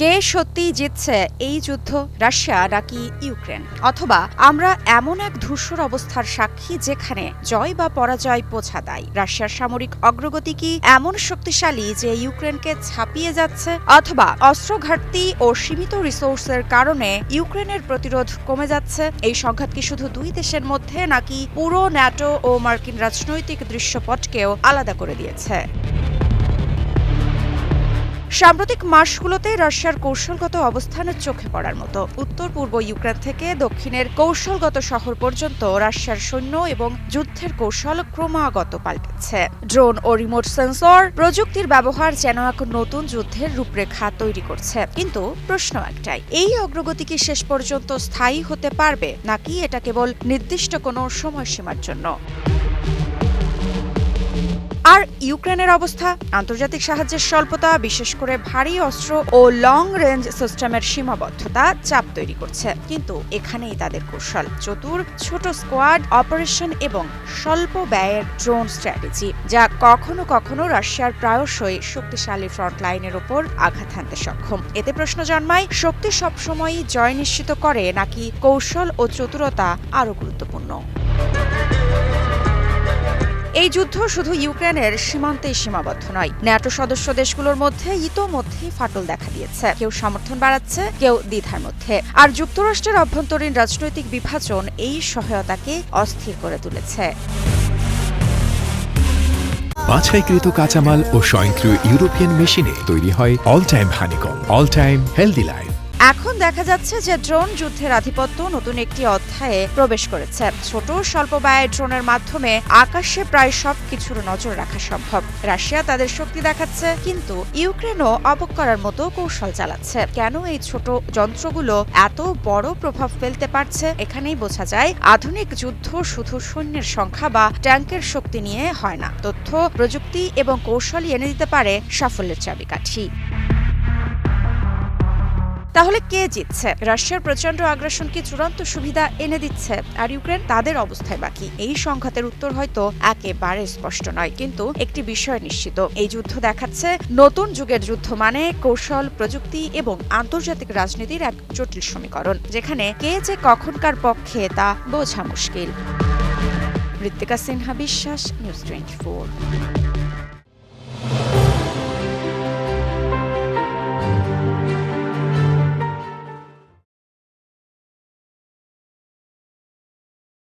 কে সত্যিই জিতছে এই যুদ্ধ, রাশিয়া নাকি ইউক্রেন? অথবা আমরা এমন এক ধূসর অবস্থার সাক্ষী যেখানে জয় বা পরাজয় বোঝা দেয়। রাশিয়ার সামরিক অগ্রগতি কি এমন শক্তিশালী যে ইউক্রেনকে ছাপিয়ে যাচ্ছে? অথবা অস্ত্র ঘাটতি ও সীমিত রিসোর্সের কারণে ইউক্রেনের প্রতিরোধ কমে যাচ্ছে? এই সংঘাত কি শুধু দুই দেশের মধ্যে নাকি পুরো ন্যাটো ও মার্কিন রাজনৈতিক দৃশ্যপটকেও আলাদা করে দিয়েছে? সাম্প্রতিক মাসগুলোতে রাশিয়ার কৌশলগত অবস্থানের চোখে পড়ার মতো। উত্তর, পূর্ব ইউক্রেন থেকে দক্ষিণের কৌশলগত শহর পর্যন্ত রাশিয়ার সৈন্য এবং যুদ্ধের কৌশল ক্রমাগত পাল্টেছে। ড্রোন ও রিমোট সেন্সর প্রযুক্তির ব্যবহার যেন এক নতুন যুদ্ধের রূপরেখা তৈরি করছে। কিন্তু প্রশ্ন একটাই, এই অগ্রগতি কি শেষ পর্যন্ত স্থায়ী হতে পারবে? নাকি এটা কেবল নির্দিষ্ট কোনো সময়সীমার জন্য? আর ইউক্রেনের অবস্থা, আন্তর্জাতিক সাহায্যের স্বল্পতা, বিশেষ করে ভারী অস্ত্র ও লং রেঞ্জ সিস্টেমের সীমাবদ্ধতা চাপ তৈরি করছে। কিন্তু এখানেই তাদের কৌশল। চতুর, ছোট স্কোয়াড অপারেশন এবং স্বল্প ব্যয়ের ড্রোন স্ট্র্যাটেজি যা কখনো কখনো রাশিয়ার প্রায়শই শক্তিশালী ফ্রন্ট লাইনের ওপর আঘাত হানতে সক্ষম। এতে প্রশ্ন জন্মায়, শক্তি সবসময়ই জয় নিশ্চিত করে নাকি কৌশল ও চতুরতা আরও গুরুত্বপূর্ণ? এই যুদ্ধ শুধু ইউক্রেনের সীমান্তেই সীমাবদ্ধ নয়। ন্যাটো সদস্য দেশগুলোর মধ্যে ইতোমধ্যেই ফাটল দেখা দিয়েছে। কেউ সমর্থন বাড়াচ্ছে, কেউ দ্বিধার মধ্যে। আর যুক্তরাষ্ট্রের অভ্যন্তরীণ রাজনৈতিক বিভাজন এই সহায়তাকে অস্থির করে তুলেছে। বাছাইকৃত কাঁচামাল ও স্বয়ংক্রিয় ইউরোপিয়ান মেশিনে তৈরি হয় all time honeycomb all time healthy life এখন দেখা যাচ্ছে যে ড্রোন যুদ্ধের আধিপত্য নতুন একটি অধ্যায়ে প্রবেশ করেছে। ছোট স্বল্প ব্যয়ের ড্রোনের মাধ্যমে আকাশে প্রায় সব কিছুর নজর রাখা সম্ভব। রাশিয়া তাদের শক্তি দেখাচ্ছে, কিন্তু ইউক্রেনও অবক করার মতো কৌশল চালাচ্ছে। কেন এই ছোট যন্ত্রগুলো এত বড় প্রভাব ফেলতে পারছে? এখানেই বোঝা যায়, আধুনিক যুদ্ধ শুধু সৈন্যের সংখ্যা বা ট্যাঙ্কের শক্তি নিয়ে হয় না। তথ্য, প্রযুক্তি এবং কৌশলই এনে দিতে পারে সাফল্যের চাবিকাঠি। তাহলে কে জিতছে? রাশিয়ার প্রচণ্ড আগ্রাসন কি চূড়ান্ত সুবিধা এনে দিচ্ছে? আর ইউক্রেন, তাদের অবস্থায় বাকি এই সংঘাতের উত্তর হয়তো একেবারে স্পষ্ট নয়, কিন্তু একটি বিষয় নিশ্চিত। এই যুদ্ধ দেখাচ্ছে নতুন যুগের যুদ্ধ মানে কৌশল, প্রযুক্তি এবং আন্তর্জাতিক রাজনীতির এক জটিল সমীকরণ, যেখানে কে যে কখনকার পক্ষে তা বোঝা মুশকিল। ঋত্বিকা সিনহা, বিশ্বাস, নিউজ টোয়েন্টি